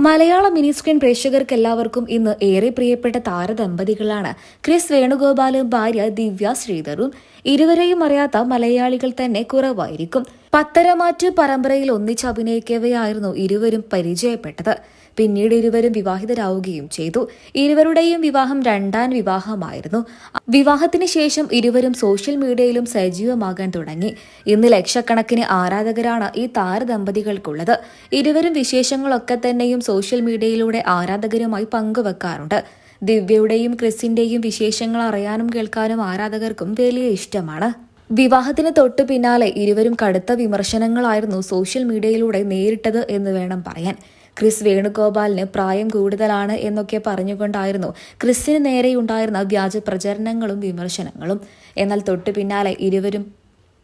മലയാള mini screen പ്രേക്ഷകർക്ക് എല്ലാവർക്കും ഇന്ന് ഏറെ പ്രിയപ്പെട്ട താരദമ്പതികളാണ്. ക്രിസ് വേണുഗോപാലും ഭാര്യ ദിവ്യ ശ്രീധറും. ഇരുവരെയും അറിയാത്ത മലയാളികൾ തന്നെ കുറവായിരിക്കും. പത്തരമാറ്റ് പരമ്പരയിൽ ഒന്നിച്ച് അഭിനയിക്കവെയായിരുന്നു ഇരുവരും പരിചയപ്പെട്ടത്. പിന്നീട് ഇരുവരും വിവാഹിതരാവുകയും ചെയ്തു. ഇരുവരുടെയും വിവാഹം രണ്ടാം വിവാഹമായിരുന്നു. വിവാഹത്തിന് ശേഷം ഇരുവരും സോഷ്യൽ മീഡിയയിലും സജീവമാകാൻ തുടങ്ങി. ഇന്ന് ലക്ഷക്കണക്കിന് ആരാധകരാണ് ഈ താരദമ്പതികൾക്കുള്ളത്. ഇരുവരും വിശേഷങ്ങളൊക്കെ തന്നെയും സോഷ്യൽ മീഡിയയിലൂടെ ആരാധകരുമായി പങ്കുവെക്കാറുണ്ട്. ദിവ്യയുടെയും ക്രിസിന്റെയും വിശേഷങ്ങൾ അറിയാനും കേൾക്കാനും ആരാധകർക്കും വലിയ ഇഷ്ടമാണ്. വിവാഹത്തിന് തൊട്ടു പിന്നാലെ ഇരുവരും കടുത്ത വിമർശനങ്ങളായിരുന്നു സോഷ്യൽ മീഡിയയിലൂടെ നേരിട്ടത് എന്ന് വേണം പറയാൻ. ക്രിസ് വേണുഗോപാലിന് പ്രായം കൂടുതലാണ് എന്നൊക്കെ പറഞ്ഞുകൊണ്ടായിരുന്നു ക്രിസിന് നേരെയുണ്ടായിരുന്ന വ്യാജ പ്രചരണങ്ങളും വിമർശനങ്ങളും. എന്നാൽ തൊട്ടു പിന്നാലെ ഇരുവരും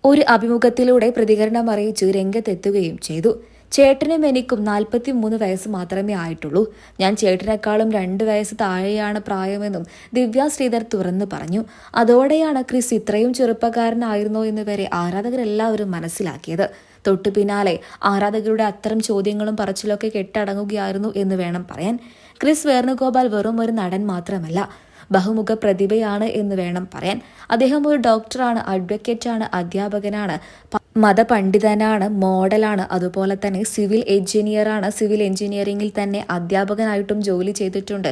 ഒരു അഭിമുഖത്തിലൂടെ പ്രതികരണം അറിയിച്ചു രംഗത്തെത്തുകയും ചെയ്തു. ചേട്ടനും എനിക്കും നാൽപ്പത്തി മൂന്ന് വയസ്സ് മാത്രമേ ആയിട്ടുള്ളൂ. ഞാൻ ചേട്ടനേക്കാളും രണ്ട് വയസ്സ് താഴെയാണ് പ്രായമെന്നും ദിവ്യ ശ്രീധർ തുറന്നു പറഞ്ഞു. അതോടെയാണ് ക്രിസ് ഇത്രയും ചെറുപ്പക്കാരനായിരുന്നോ എന്ന് വരെ ആരാധകരെല്ലാവരും മനസ്സിലാക്കിയത്. തൊട്ടു പിന്നാലെ ആരാധകരുടെ അത്തരം ചോദ്യങ്ങളും പറച്ചിലൊക്കെ കെട്ടടങ്ങുകയായിരുന്നു എന്ന് വേണം പറയാൻ. ക്രിസ് വേണുഗോപാൽ വെറും ഒരു നടൻ മാത്രമല്ല ബഹുമുഖ പ്രതിഭയാണ് എന്ന് വേണം പറയാൻ. അദ്ദേഹം ഒരു ഡോക്ടറാണ് അഡ്വക്കേറ്റാണ് അധ്യാപകനാണ്. മതപണ്ഡിതനാണ് മോഡലാണ് അതുപോലെ തന്നെ സിവിൽ എഞ്ചിനീയറാണ്. സിവിൽ എഞ്ചിനീയറിംഗിൽ തന്നെ അധ്യാപകനായിട്ടും ജോലി ചെയ്തിട്ടുണ്ട്.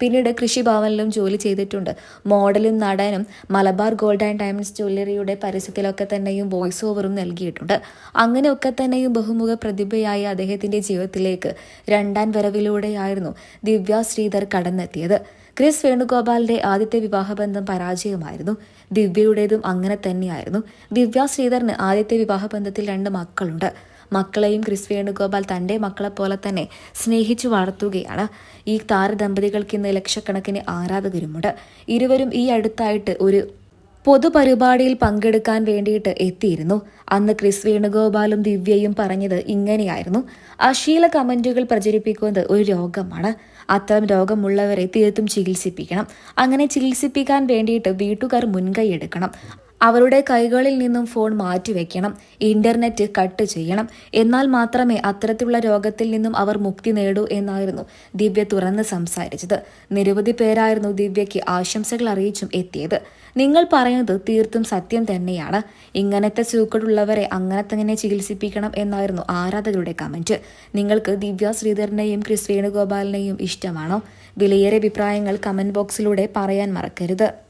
പിന്നീട് കൃഷിഭവനിലും ജോലി ചെയ്തിട്ടുണ്ട്. മോഡലും നടനും മലബാർ ഗോൾഡ് ആൻഡ് ഡയമണ്ട്സ് ജ്വല്ലറിയുടെ പരസ്യത്തിലൊക്കെ തന്നെയും വോയിസ് ഓവറും നൽകിയിട്ടുണ്ട്. അങ്ങനെയൊക്കെ തന്നെയും ബഹുമുഖ പ്രതിഭയായ അദ്ദേഹത്തിന്റെ ജീവിതത്തിലേക്ക് രണ്ടാം വരവിലൂടെയായിരുന്നു ദിവ്യ ശ്രീധർ കടന്നെത്തിയത്. ക്രിസ് വേണുഗോപാലിന്റെ ആദ്യത്തെ വിവാഹബന്ധം പരാജയമായിരുന്നു. ദിവ്യയുടേതും അങ്ങനെ തന്നെയായിരുന്നു. ദിവ്യ ശ്രീധറിന് ആദ്യത്തെ വിവാഹബന്ധത്തിൽ രണ്ട് മക്കളുണ്ട്. മക്കളെയും ക്രിസ് വേണുഗോപാൽ തന്റെ മക്കളെപ്പോലെ തന്നെ സ്നേഹിച്ചു വളർത്തുകയാണ്. ഈ താരദമ്പതികൾക്ക് ഇന്ന് ലക്ഷക്കണക്കിന് ആരാധകരുമുണ്ട്. ഇരുവരും ഈ അടുത്തായിട്ട് ഒരു പൊതുപരിപാടിയിൽ പങ്കെടുക്കാൻ വേണ്ടിയിട്ട് എത്തിയിരുന്നു. അന്ന് ക്രിസ് വേണുഗോപാലും ദിവ്യയും പറഞ്ഞത് ഇങ്ങനെയായിരുന്നു. അശീല കമന്റുകൾ പ്രചരിപ്പിക്കുന്നത് ഒരു രോഗമാണ്. അത്തരം രോഗമുള്ളവരെ തീർത്തും ചികിത്സിപ്പിക്കണം. അങ്ങനെ ചികിത്സിപ്പിക്കാൻ വേണ്ടിയിട്ട് വീട്ടുകാർ മുൻകൈ എടുക്കണം. അവരുടെ കൈകളിൽ നിന്നും ഫോൺ മാറ്റിവെക്കണം. ഇന്റർനെറ്റ് കട്ട് ചെയ്യണം. എന്നാൽ മാത്രമേ അത്തരത്തിലുള്ള രോഗത്തിൽ നിന്നും അവർ മുക്തി നേടൂ എന്നായിരുന്നു ദിവ്യ തുറന്ന് സംസാരിച്ചത്. നിരവധി പേരായിരുന്നു ദിവ്യയ്ക്ക് ആശംസകൾ അറിയിച്ചും എത്തിയത്. നിങ്ങൾ പറയുന്നത് തീർത്തും സത്യം തന്നെയാണ്. ഇങ്ങനത്തെ സൂക്കടുള്ളവരെ അങ്ങനെ തന്നെ ചികിത്സിപ്പിക്കണം എന്നായിരുന്നു ആരാധകരുടെ കമന്റ്. നിങ്ങൾക്ക് ദിവ്യ ശ്രീധരനെയും ക്രിസ് വേണുഗോപാലിനെയും ഇഷ്ടമാണോ? വിലയേറെ അഭിപ്രായങ്ങൾ കമന്റ് ബോക്സിലൂടെ പറയാൻ മറക്കരുത്.